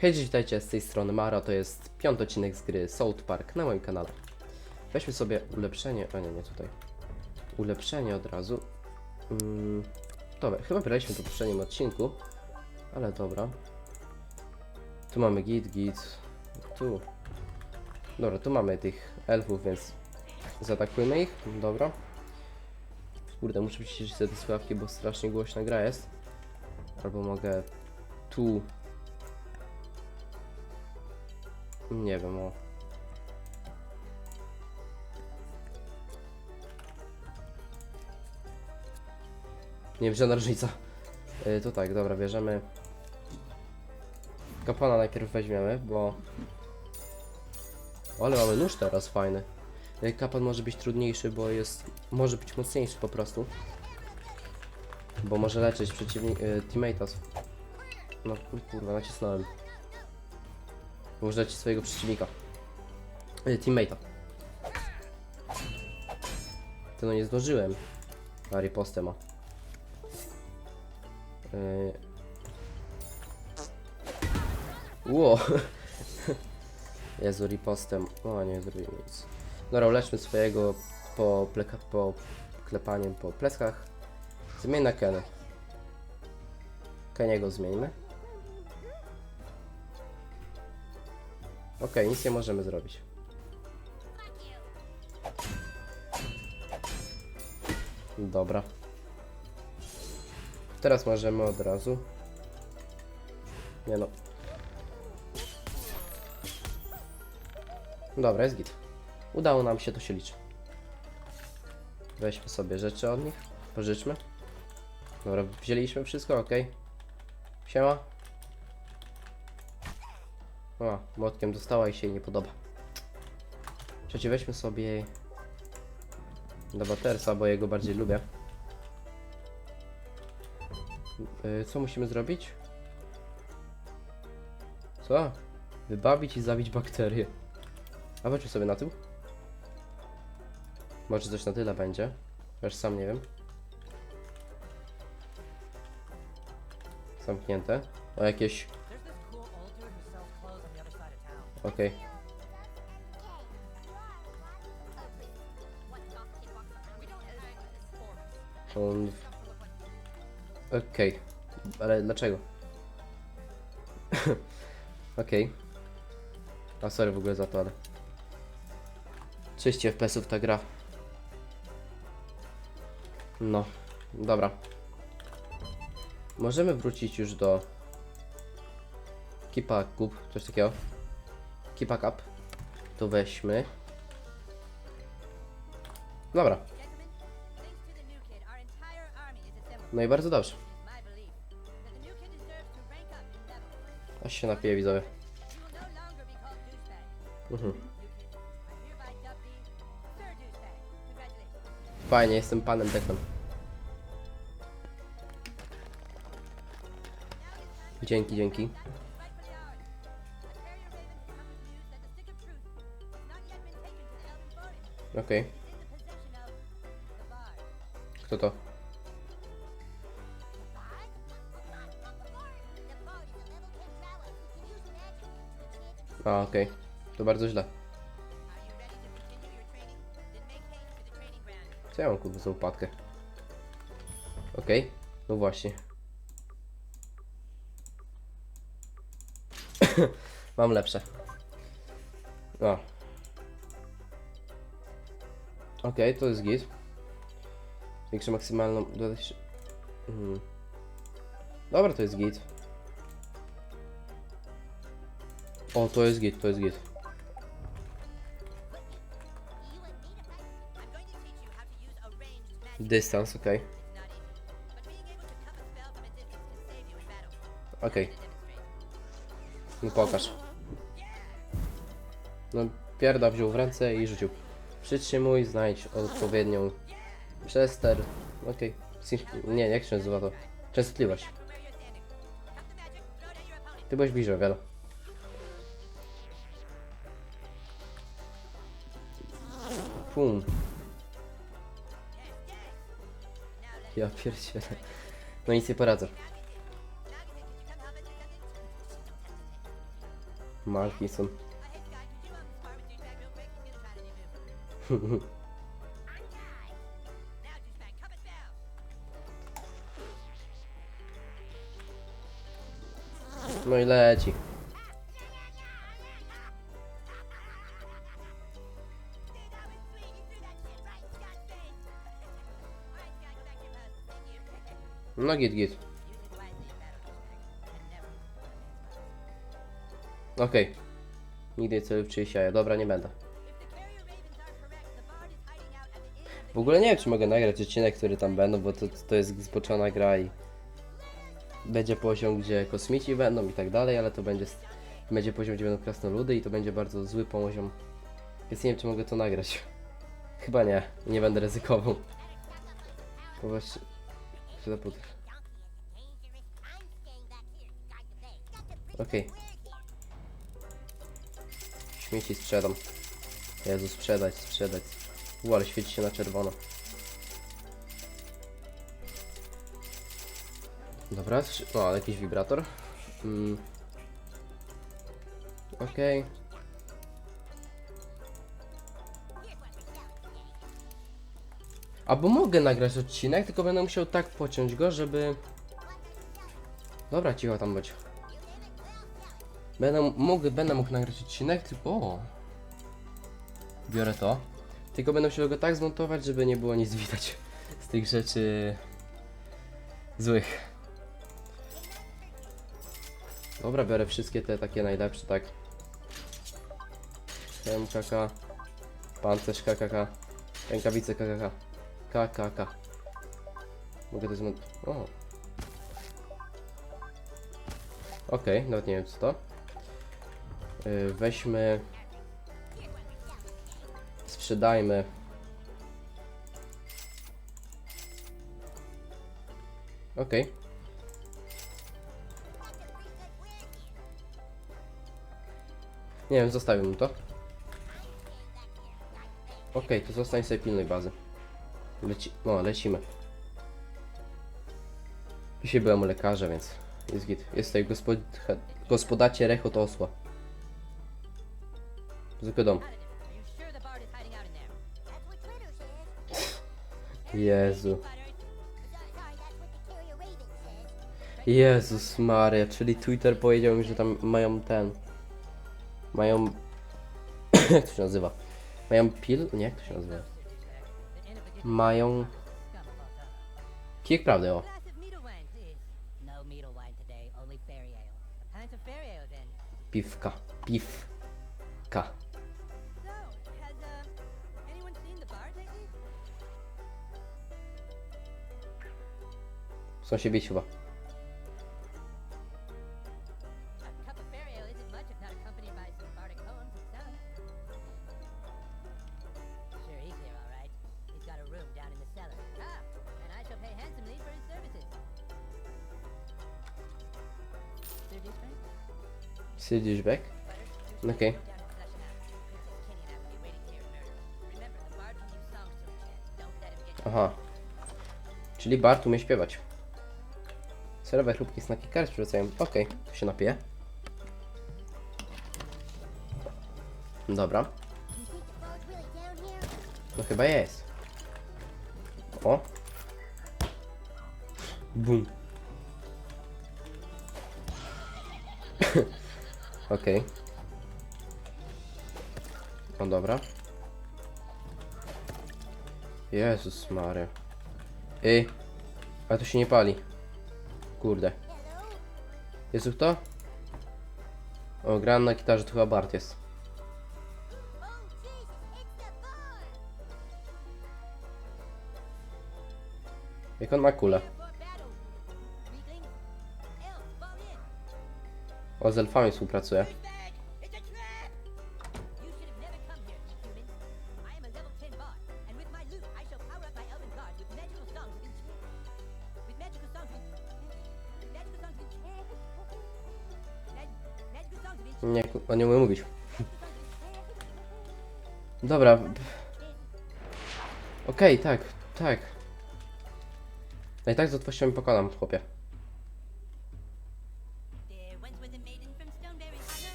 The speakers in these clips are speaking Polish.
Hej, witajcie, z tej strony Mara, to jest piąty odcinek z gry South Park na moim kanale. Weźmy sobie ulepszenie, a nie, nie tutaj. Ulepszenie od razu. Mm, dobra, chyba braliśmy to w poprzednim odcinku, ale dobra. Tu mamy git, git, tu. Dobra, tu mamy tych elfów, więc zaatakujmy ich, dobra. Kurde, muszę przyciszyć te sławki, bo strasznie głośna gra jest. Albo mogę tu nie wiem, o. Nie wiem, żadna różnica. Yy, to tak, dobra, bierzemy. Kapłana najpierw weźmiemy, bo. O, ale mamy nóż teraz fajny. Yy, Kapłan może być trudniejszy, bo jest. Może być mocniejszy po prostu. Bo może leczyć przeciwnik. Yy. No kurwa, nacisnąłem. Ci swojego przeciwnika. E, Teammate'a. To no nie zdążyłem. A ripostę ma. Yy. Ło! Jezu, ripostem. O, nie zrobiłem nic. Dobra, uleczmy swojego po, pleka, po klepaniem po pleskach. Zmień na Kenę. Keniego zmieńmy. Okej, nic nie możemy zrobić. Dobra. Teraz możemy od razu. Nie no. Dobra, jest git. Udało nam się, to się liczy. Weźmy sobie rzeczy od nich. Pożyczmy. Dobra, wzięliśmy wszystko, ok. Siema. O, młotkiem dostała i się jej nie podoba. Trzecie, weźmy sobie do Battersa, bo jego bardziej lubię. Yy, co musimy zrobić? Co? Wybawić i zabić bakterie. A weźmy sobie na tył. Może coś na tyle będzie. Też sam nie wiem. Zamknięte. O jakieś Okej. On... Okej. Ale dlaczego? Okej. A sorry w ogóle za to, ale... 30 FPS-ów ta gra. No. Dobra. Możemy wrócić już do... Keep up, coś takiego. Keep up. To weźmy. Dobra. No i bardzo dobrze. Aż się napiję widzowie. Mhm. Fajnie, jestem panem Declan. Dzięki, dzięki. Continue your training? Then make haste to the training ground. Co ja mam kurwa za upadkę? Okej. No właśnie. mam lepsze. O. Okej, to jest git. Większe maksymalną... Mhm. Dobra, to jest git. O, to jest git, to jest git. Dystans, okej. Battle. Okej. Demonstrate. No pokaż. No pierda wziął w ręce i rzucił. Przytrzymuj, znajdź odpowiednią przester. Okej. Syn- Nie, jak się nazywa to? Częstotliwość. Ty byłeś bliżej, wiadomo. Pum. Ja pierdzielę. No nic nie poradzę. Malkinson. Post. Thank you. No git git. Okej. Nigdy celu w czyjeś jaja. Dobra, nie będę. W ogóle nie wiem, czy mogę nagrać odcinek, który tam będą, bo to, to jest zboczona gra i będzie poziom, gdzie kosmici będą i tak dalej, ale to będzie, będzie poziom, gdzie będą krasnoludy i to będzie bardzo zły poziom. Więc nie wiem, czy mogę to nagrać. Chyba nie. Nie będę ryzykował. Właśnie... Się zaputać. Okej. Śmieci sprzedam. Jezu, sprzedać, sprzedać. U, ale świeci się na czerwono. Dobra, o, jakiś wibrator. Mm. Okej. Albo mogę nagrać odcinek, tylko będę musiał tak pociąć go, żeby... Dobra, cicho tam być. Będę mógł, będę mógł nagrać odcinek, tylko... O. Biorę to. Tylko będę musiał go tak zmontować, żeby nie było nic widać z tych rzeczy złych. Dobra, biorę wszystkie te takie najlepsze, tak. MKK, pancerz KKK, rękawice KKK, KKK. Mogę to zmontować. O. Okej, nawet nie wiem co to. Yy, weźmy. Sprzedajmy. Okej. Nie wiem, zostawię mu to. Okej, to zostań sobie pilnej bazy. Leci... O, lecimy. Dzisiaj byłem u lekarza, więc jest git. Jest tutaj gospod... gospodacie rechot osła. Zwykły dom. Says. Jezus Maria, czyli Twitter powiedział mi, że tam mają ten. Mają. jak to się nazywa? Mają pil? Nie, jak to się nazywa? Mają. Kijek prawdy, o. Glass of for his services. Sir Douchebag? Back? Okay. Aha. Czyli Bart umie śpiewać. Serowe chrupki snaki kar przywracają. Okej, to się napiję. Dobra. No chyba jest. O. Bum. Okej. No dobra. Jezus Mary. Ej. A to się nie pali. Kurde. Jest kto? O, grałem na gitarze, to chyba Bart jest. Jak on ma kulę. O, z elfami współpracuje. Dobra. Okej, tak, tak. No i tak z łatwością pokonam, chłopie. There once was a maiden from Stoneberry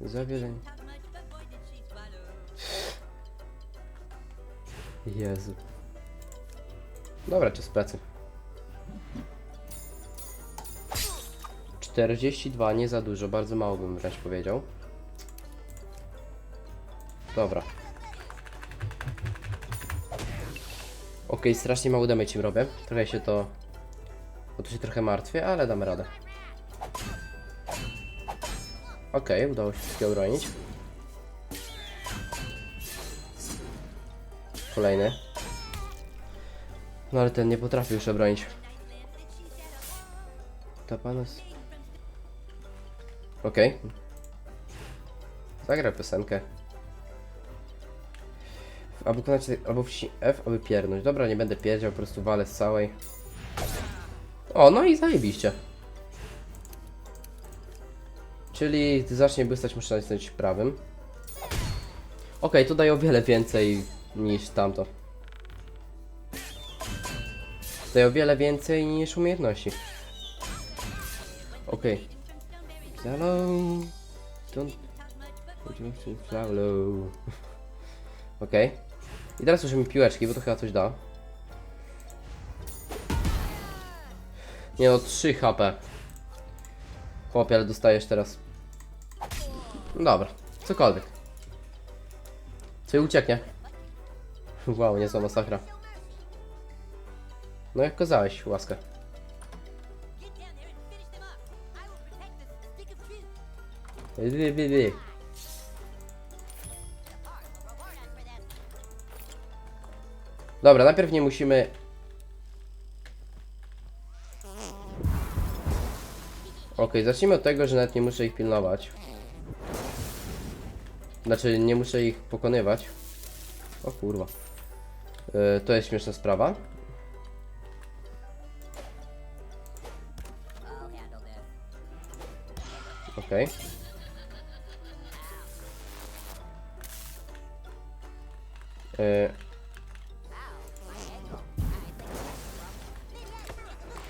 Hollow. Za wiele... How much the boy did she swallow? Jezu. Dobra, czas pracy. 42, nie za dużo, bardzo mało bym wręcz powiedział. Dobra. Okej, strasznie mało damage im robię. Trochę się to... Bo tu się trochę martwię, ale damy radę. Okej, udało się wszystkie obronić. Kolejny. No ale ten nie potrafi już obronić. Ta panos. Okej. Zagraj piosenkę. Albo wykonać, albo wsi F, aby piernąć. Dobra, nie będę pierdział, po prostu walę z całej. O, no i zajebiście. Czyli zacznie błystać, muszę nacisnąć prawym. Okej, to daje o wiele więcej niż tamto. Daje o wiele więcej niż umiejętności. Okej. Hello. Don't... Okej. I teraz użyjmy piłeczki, bo to chyba coś da. Nie no, 3 HP. Chłopie, ale dostajesz teraz. Dobra, cokolwiek. Co i ucieknie. Wow, niezła masakra. No jak kazałeś, łaskę. Get down there Dobra, najpierw nie musimy... Okej, zacznijmy od tego, że nawet nie muszę ich pilnować. Znaczy, nie muszę ich pokonywać. O kurwa. Yy, to jest śmieszna sprawa. I'll handle this. Okej. Yy.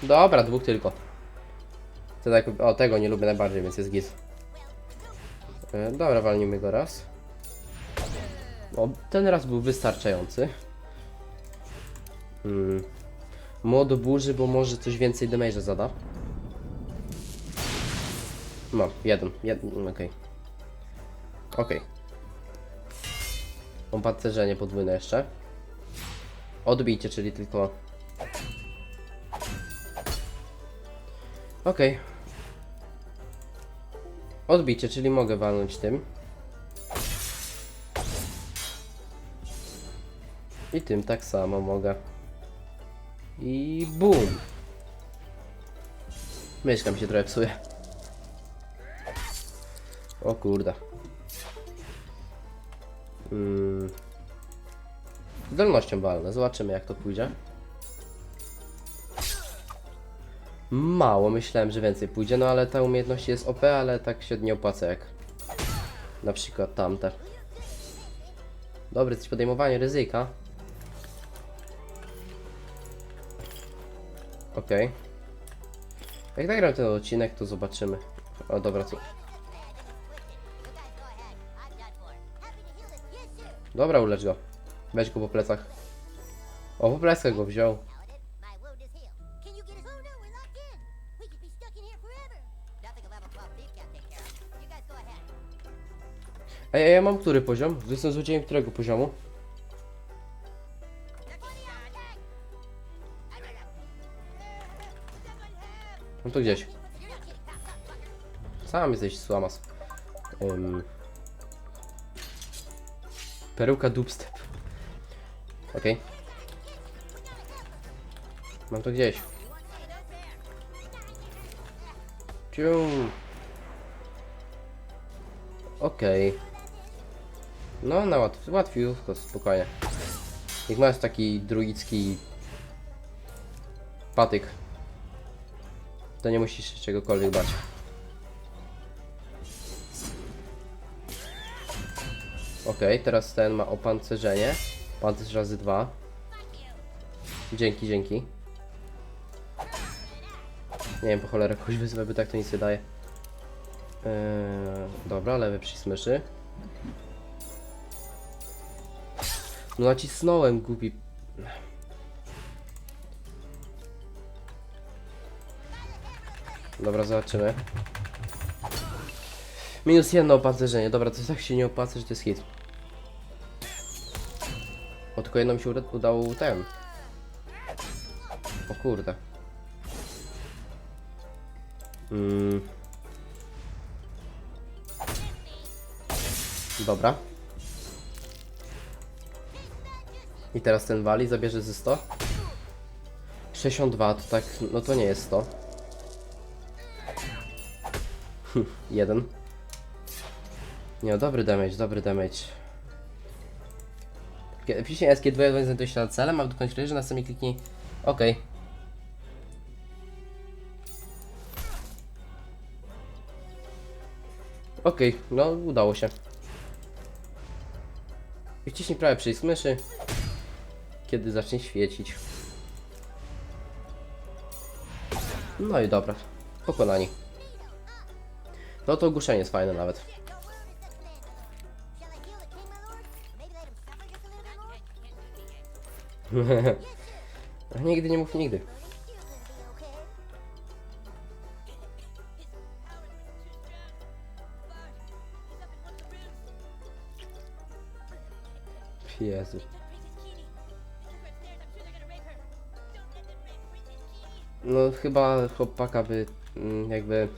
Dobra, dwóch tylko. To tak, o, tego nie lubię najbardziej, więc jest git. Yy, dobra, walnijmy go raz. O, ten raz był wystarczający. Hmm. Mod burzy, bo może coś więcej damage'a zada. Mam, jeden, jeden, okej. Okej. Mam pancerzenie podwójne jeszcze. Odbijcie, czyli tylko... Okej. Odbicie, czyli mogę walnąć tym. I tym tak samo mogę. I BUM! Myszka mi się trochę psuje. O kurde. Mm. Zdolnością walne. Zobaczymy jak to pójdzie. Mało, myślałem, że więcej pójdzie, no ale ta umiejętność jest OP, ale tak się nie opłaca jak na przykład tamte. Dobry, coś podejmowanie ryzyka. Okej. Jak nagram ten odcinek, to zobaczymy. O, dobra, co? Dobra, ulecz go. Weź go po plecach. O, po plecach go wziął. Ej, ja mam który poziom? Jestem złodziejem którego poziomu? No to gdzieś. Sam jesteś słamas. Ym. Peruka dubstep. Okej. Mam to gdzieś. Ciu. Okej. No, na łatw łatwiutko, spokojnie. Jak masz taki druicki patyk, to nie musisz się czegokolwiek bać. Okej, teraz ten ma opancerzenie. Pancerz razy dwa. Dzięki, dzięki. Nie wiem, po cholerę kogoś wyzwę, by tak to nic nie daje. Eee, dobra, lewy myszy. No nacisnąłem, głupi. Dobra, zobaczymy. Minus jedno opancerzenie. Dobra, to tak się nie opłaca, że to jest hit. O, tylko jedno mi się uda- udało ten. O kurde. Mm. Dobra. I teraz ten wali zabierze ze 100. 62 to tak, no to nie jest 100. Hm, Jeden. Nie, no, dobry damage, dobry damage. Wciśnij SK2 znajduje się nad celem, a dokończ że następnie kliknij OK. OK, no udało się. Wciśnij prawy przycisk myszy, kiedy zacznie świecić. No i dobra, pokonani. No to ogłuszenie jest fajne nawet. Your word is suspended. Shall No chyba chłopaka by mm, jakby...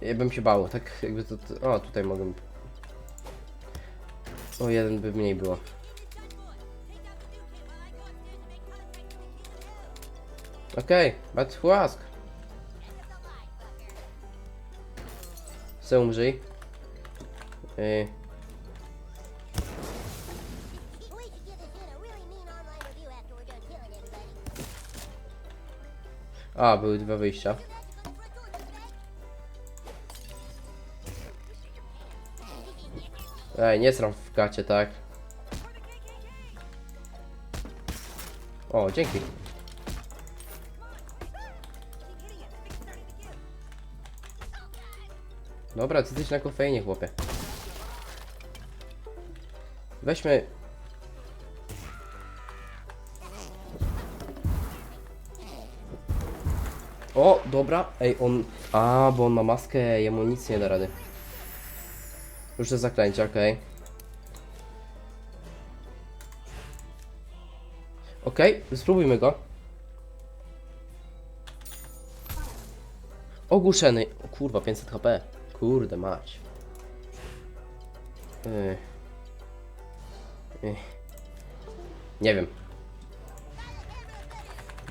Ja bym się bał, tak jakby to... to o, tutaj mogę... O, jeden by mniej było. Okej, but who ask? Se umrzyj. Yy, a, były dwa wyjścia. Ej, nie sram w gacie, tak? O, dzięki. Dobra, ty jesteś na kofeinie, chłopie. Weźmy... O, dobra. Ej, on... A, bo on ma maskę i amunicję nie da rady. Już to zaklęcie, okej. Okej, spróbujmy go. Ogłuszeny. O kurwa, 500 HP. Kurde mać. Nie wiem.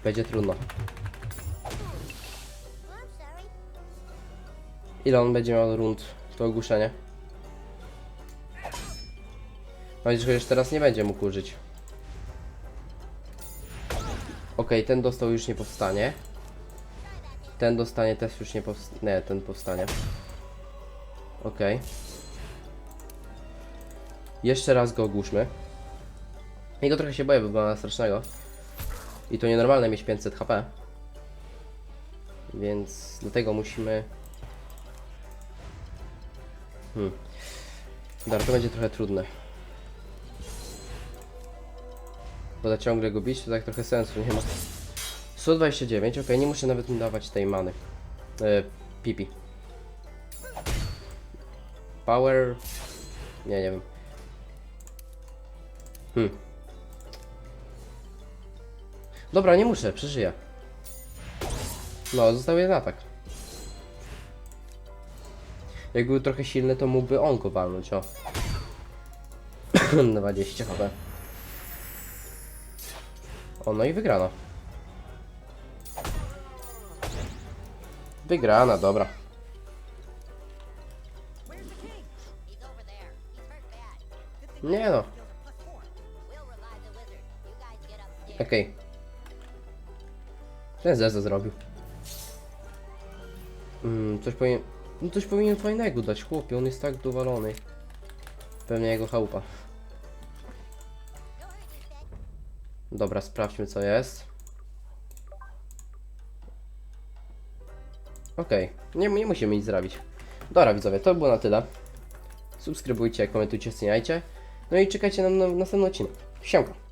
Będzie trudno. Ile on będzie miał rund to ogłuszenie? Mam nadzieję, że już teraz nie będzie mógł użyć. Okej, ten dostał już nie powstanie. Ten dostanie też już nie powstanie. Nie, ten powstanie. Okej. Jeszcze raz go ogłuszmy. Jego trochę się boję, bo na strasznego. I to nienormalne mieć 500 HP. Więc dlatego musimy Hmm. Dobra, to będzie trochę trudne. Bo za ciągle go bić to tak trochę sensu nie ma. 129, ok, nie muszę nawet mu dawać tej many. E, pipi. Power... Nie, nie wiem. Hmm. Dobra, nie muszę, przeżyję. No, został jeden atak. Jak był trochę silny, to mógłby on go walnąć, o. 20 HP. O, no i wygrana. Wygrana, dobra. Nie no, okej. Ten Zeza zrobił. Mm, coś powinien... No coś powinien fajnego dać, chłopie, on jest tak dowalony. Pewnie jego chałupa. Dobra, sprawdźmy co jest. Okej, nie, nie musimy nic zrobić. Dobra widzowie, to było na tyle. Subskrybujcie, komentujcie, oceniajcie. No i czekajcie na, na następny odcinek. Siemka.